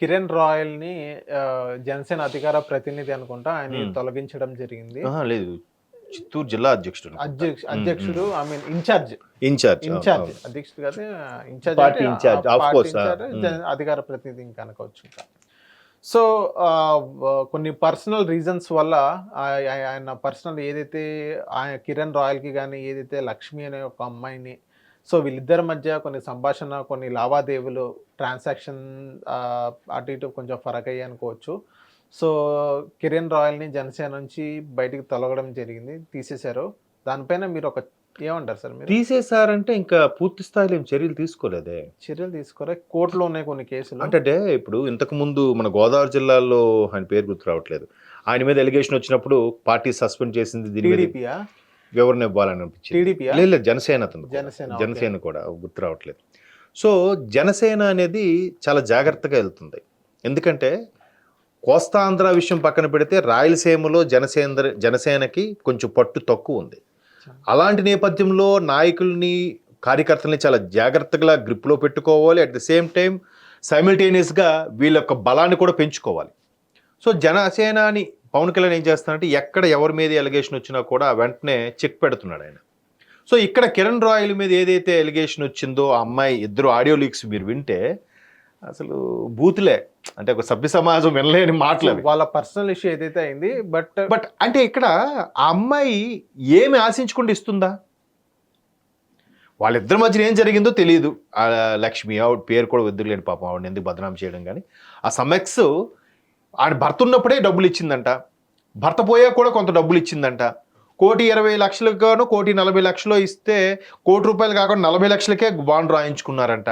కిరణ్ రాయల్ని జనసేన అధికార ప్రతినిధి అనుకుంటా ఆయన Hmm. తొలగించడం జరిగింది. లేదు. చిత్తూరు జిల్లా అధ్యక్షుడు అధ్యక్ష అధ్యక్షుడు I mean incharge. Incharge incharge అధ్యక్షుడు కాదు ఇన్ఛార్జ్ course, ah, hmm. అధికార ప్రతినిధి ఇంకా సో కొన్ని పర్సనల్ రీజన్స్ వల్ల ఆయన పర్సనల్ ఏదైతే ఆయన కిరణ్ రాయల్కి కానీ ఏదైతే లక్ష్మి అనే ఒక అమ్మాయిని సో వీళ్ళిద్దరి మధ్య కొన్ని సంభాషణ కొన్ని లావాదేవీలు ట్రాన్సాక్షన్ అటు ఇటు కొంచెం ఫరక్ అయ్యి అనుకోవచ్చు. సో కిరణ్ రాయల్ని జనసేన నుంచి బయటికి తొలగడం జరిగింది తీసేశారు. దానిపైన మీరు ఒక ఏమంటారు సార్ మీరు? తీసేశారంటే ఇంకా పూర్తి స్థాయిలో ఏం చర్యలు తీసుకోలేదే? చర్యలు తీసుకోరా కోర్టులో ఉన్నాయి కొన్ని కేసులు. అంటే ఇప్పుడు ఇంతకు ముందు మన గోదావరి జిల్లాలో ఆయన పేరు గుర్తు రావట్లేదు. ఆయన మీద ఎలిగేషన్ వచ్చినప్పుడు పార్టీ సస్పెండ్ చేసింది దీని వివరణ ఇవ్వాలని అనిపించింది. లేదు జనసేన. జనసేన. జనసేన కూడా గుర్తు రావట్లేదు. సో జనసేన అనేది చాలా జాగ్రత్తగా వెళ్తుంది. ఎందుకంటే కోస్తాంధ్ర విషయం పక్కన పెడితే రాయలసీమలో జనసేన జనసేనకి కొంచెం పట్టు తక్కువ ఉంది. అలాంటి నేపథ్యంలో నాయకుల్ని కార్యకర్తల్ని చాలా జాగ్రత్తగా గ్రిప్లో పెట్టుకోవాలి. అట్ ది సేమ్ టైం సైమిల్టేనియస్గా వీళ్ళ యొక్క బలాన్ని కూడా పెంచుకోవాలి. సో జనసేనాని పవన్ కళ్యాణ్ ఏం చేస్తానంటే ఎక్కడ ఎవరి మీద ఎలిగేషన్ వచ్చినా కూడా వెంటనే చెక్ పెడుతున్నాడు ఆయన. సో ఇక్కడ కిరణ్ రాయల్ మీద ఏదైతే ఎలిగేషన్ వచ్చిందో ఆ అమ్మాయి ఇద్దరు ఆడియో లీక్స్ మీరు వింటే అసలు బూతులే. అంటే ఒక సభ్య సమాజం వినలేని మాటలు. వాళ్ళ పర్సనల్ ఇష్యూ ఏదైతే అయింది బట్ బట్ అంటే ఇక్కడ ఆ అమ్మాయి ఏమి ఆశించకుండా ఇస్తుందా? వాళ్ళిద్దరి మధ్యన ఏం జరిగిందో తెలియదు ఆ లక్ష్మి ఆవిడ పేరు కూడా వద్దులేడు పాపం. ఆవిడ ఎందుకు బదనాం చేయడం కానీ. ఆ సమెక్స్ ఆవిడ భర్త ఉన్నప్పుడే డబ్బులు ఇచ్చిందంట. భర్త పోయా కూడా కొంత డబ్బులు ఇచ్చిందంట. కోటి ఇరవై లక్షలకు గాను కోటి నలభై లక్షలు ఇస్తే కోటి రూపాయలు కాకుండా నలభై లక్షలకే బాండ్ రాయించుకున్నారంట.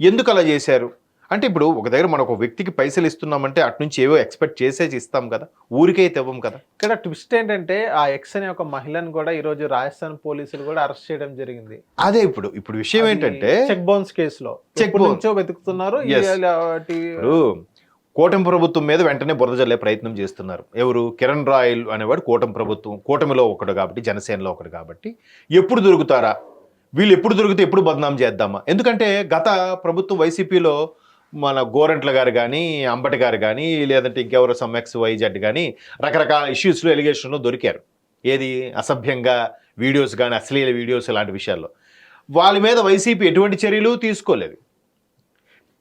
ఎందుకు అలా చేశారు? అంటే ఇప్పుడు ఒక దగ్గర మనం ఒక వ్యక్తికి పైసలు ఇస్తున్నామంటే అటు నుంచి ఏవో ఎక్స్పెక్ట్ చేసేసి ఇస్తాం కదా ఊరికే అయితే ఇవ్వం కదా. ఇక్కడ ట్విస్ట్ ఏంటంటే ఆ ఎక్స్ అనే ఒక మహిళను కూడా ఈ రోజు రాజస్థాన్ పోలీసులు కూడా అరెస్ట్ చేయడం జరిగింది. అదే ఇప్పుడు ఇప్పుడు విషయం ఏంటంటే చెక్ బౌన్స్ కేసులో. bounce. నుంచో వెతుకుతున్నారు. కూటమి ప్రభుత్వం మీద వెంటనే బురద జల్లే ప్రయత్నం చేస్తున్నారు. ఎవరు? కిరణ్ రాయల్ అనేవాడు కూటమి ప్రభుత్వం కూటమిలో ఒకడు కాబట్టి జనసేనలో ఒకడు కాబట్టి. ఎప్పుడు దొరుకుతారా? వీళ్ళు ఎప్పుడు దొరికితే ఎప్పుడు బదనాం చేద్దామా? ఎందుకంటే గత ప్రభుత్వం వైసీపీలో మన గోరంట్ల గారు కానీ అంబటి గారు కానీ లేదంటే ఇంకెవరో సమ్మెక్స్ వైజెడ్ కానీ రకరకాల ఇష్యూస్లో ఎలిగేషన్లో దొరికారు. ఏది? అసభ్యంగా వీడియోస్ కానీ అశ్లీల వీడియోస్ ఇలాంటి విషయాల్లో. వాళ్ళ మీద వైసీపీ ఎటువంటి చర్యలు తీసుకోలేదు.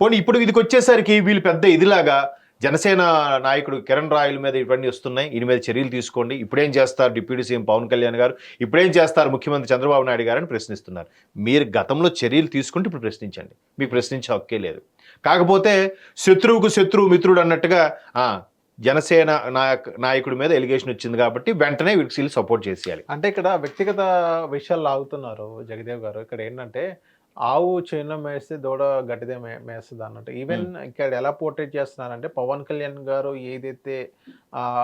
పోనీ ఇప్పుడు ఇదికి వచ్చేసరికి వీళ్ళు పెద్ద ఇదిలాగా జనసేన నాయకుడు కిరణ్ రాయల మీద ఇవన్నీ వస్తున్నాయి. దీని మీద చర్యలు తీసుకోండి. ఇప్పుడేం చేస్తారు? డిప్యూటీ సీఎం పవన్ కళ్యాణ్ గారు. ఇప్పుడేం చేస్తారు? ముఖ్యమంత్రి చంద్రబాబు నాయుడు గారని ప్రశ్నిస్తున్నారు. మీరు గతంలో చర్యలు తీసుకుంటే ఇప్పుడు ప్రశ్నించండి. మీకు ప్రశ్నించే హక్కే లేదు. కాకపోతే శత్రువుకు శత్రువు మిత్రుడు అన్నట్టుగా జనసేన నాయక నాయకుడి మీద ఎలిగేషన్ వచ్చింది కాబట్టి వెంటనే వీటికి సపోర్ట్ చేసేయాలి. అంటే ఇక్కడ వ్యక్తిగత విషయాలు లాగుతున్నారు జగదేవ్ గారు. ఇక్కడ ఏంటంటే ఆవు చిన్న మేస్తే దూడ గట్టిదే మే మేస్తుంది అన్నట్టు. ఈవెన్ ఇక్కడ ఎలా పోర్ట్రేట్ చేస్తున్నారంటే పవన్ కళ్యాణ్ గారు ఏదైతే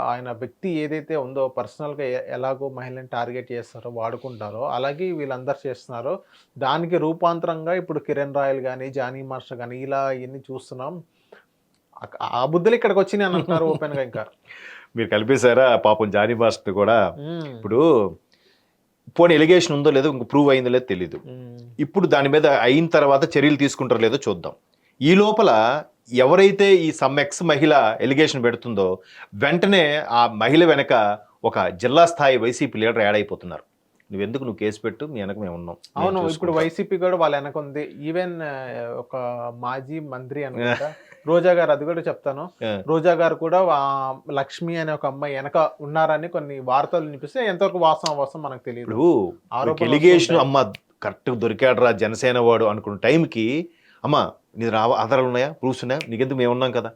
ఆయన వ్యక్తి ఏదైతే ఉందో పర్సనల్గా ఎలాగో మహిళని టార్గెట్ చేస్తారో వాడుకుంటారో అలాగే వీళ్ళందరూ చేస్తున్నారో. దానికి రూపాంతరంగా ఇప్పుడు కిరణ్ రాయల్ కానీ జానీ మాస్టర్ కానీ ఇలా ఇవన్నీ చూస్తున్నాం. ఆ- బుద్ధులు ఇక్కడికి వచ్చినాయి అని అంటున్నారు ఓపెన్గా ఇంకా. మీరు కలిపేశారా? పాపం జానీ మాస్టర్ కూడా. ఇప్పుడు పోనీ ఎలిగేషన్ ఉందో లేదో ఇంక ప్రూవ్ అయిందో లేదో తెలీదు. మ్మ్. ఇప్పుడు దాని మీద అయిన తర్వాత చర్యలు తీసుకుంటారో లేదో చూద్దాం. ఈ లోపల ఎవరైతే ఈ సమ్ ఎక్స్ మహిళ ఎలిగేషన్ పెడుతుందో వెంటనే ఆ మహిళ వెనక ఒక జిల్లా స్థాయి వైసీపీ లీడర్ యాడ్ అయిపోతున్నారు. నువ్వెందుకు నువ్వు కేసు పెట్టు? మీ వెనక మేము ఉన్నాం. అవును ఇప్పుడు. వైసీపీ కూడా వాళ్ళ వెనక ఉంది. ఈవెన్ ఒక మాజీ మంత్రి అనుకుంటా. రోజా గారు అది కూడా చెప్తాను. రోజా గారు కూడా లక్ష్మి అనే ఒక అమ్మాయి వెనక ఉన్నారని కొన్ని వార్తలు వినిపిస్తే ఎంతవరకు వాస్తవం వాస్తవం మనకు తెలియదు. ఎలిగేషన్. అమ్మ కరెక్ట్ దొరికాడరా జనసేన వాడు అనుకున్న టైంకి అమ్మ నీ రా ఆధారాలు ఉన్నాయా? ప్రూఫ్స్ ఉన్నాయా? నీకెందుకు మేము ఉన్నాం కదా?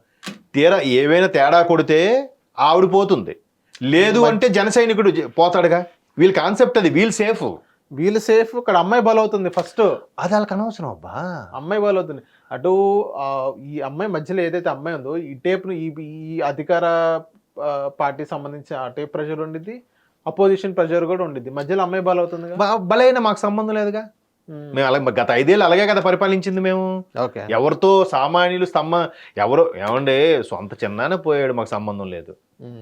తీరా ఏవైనా తేడా కొడితే ఆవిడ పోతుంది. లేదు అంటే జన సైనికుడు పోతాడుగా? వీళ్ళ కాన్సెప్ట్ అది వీల్ సేఫ్ వీళ్ళు సేఫ్ ఇక్కడ అమ్మాయి బలవుతుంది ఫస్ట్ అది వాళ్ళకి అనవసరం అబ్బా. అమ్మాయి బలవుతుంది. అటు ఆ, ఈ అమ్మాయి మధ్యలో ఏదైతే అమ్మాయి ఉందో ఈ టేప్ను ఈ ఈ అధికార పార్టీ సంబంధించి ఆ టేప్ ప్రెషర్ ఉండిద్ది అపోజిషన్ ప్రెషర్ కూడా ఉండిద్ది. మధ్యలో అమ్మాయి బలవుతుంది బ- బలైన మాకు సంబంధం లేదుగా. మేము. అలాగే గత ఐదేళ్ళు అలాగే కదా పరిపాలించింది మేము. ఓకే. ఎవరితో సామాన్యులు స్తంభ ఎవరో ఏమండే సొంత చిన్నానే పోయాడు మాకు సంబంధం లేదు.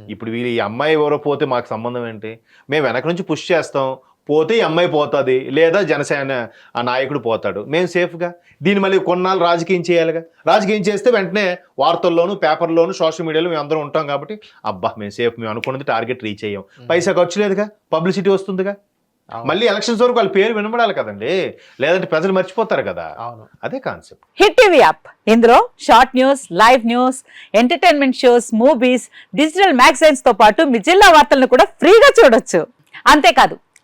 ఇప్పుడు వీళ్ళు ఈ అమ్మాయి ఎవరో పోతే మాకు సంబంధం ఏంటి? మేము వెనక నుంచి పుష్ చేస్తాం పోతే ఈ అమ్మాయి పోతుంది లేదా జనసేన ఆ నాయకుడు పోతాడు. మేము సేఫ్గా? దీన్ని మళ్ళీ కొన్నాళ్ళు రాజకీయం చేయాలిగా? రాజకీయం చేస్తే వెంటనే వార్తల్లోను పేపర్లోను సోషల్ మీడియాలో మేము అందరం ఉంటాం కాబట్టి అబ్బా మేము సేఫ్ మేము అనుకున్నది టార్గెట్ రీచ్ అయ్యాం. పైసా ఖర్చు లేదుగా? పబ్లిసిటీ వస్తుందిగా. మళ్ళీ ఎలక్షన్స్ వరకు వాళ్ళ పేరు వినబడాలి కదండి. లేదంటే ప్రజలు మర్చిపోతారు కదా. అవును. అదే కాన్సెప్ట్. Hit TV app. ఇందులో short news live news entertainment shows movies digital మ్యాగజైన్స్తో పాటు మీ జిల్లా వార్తలను కూడా ఫ్రీగా చూడొచ్చు. అంతేకాదు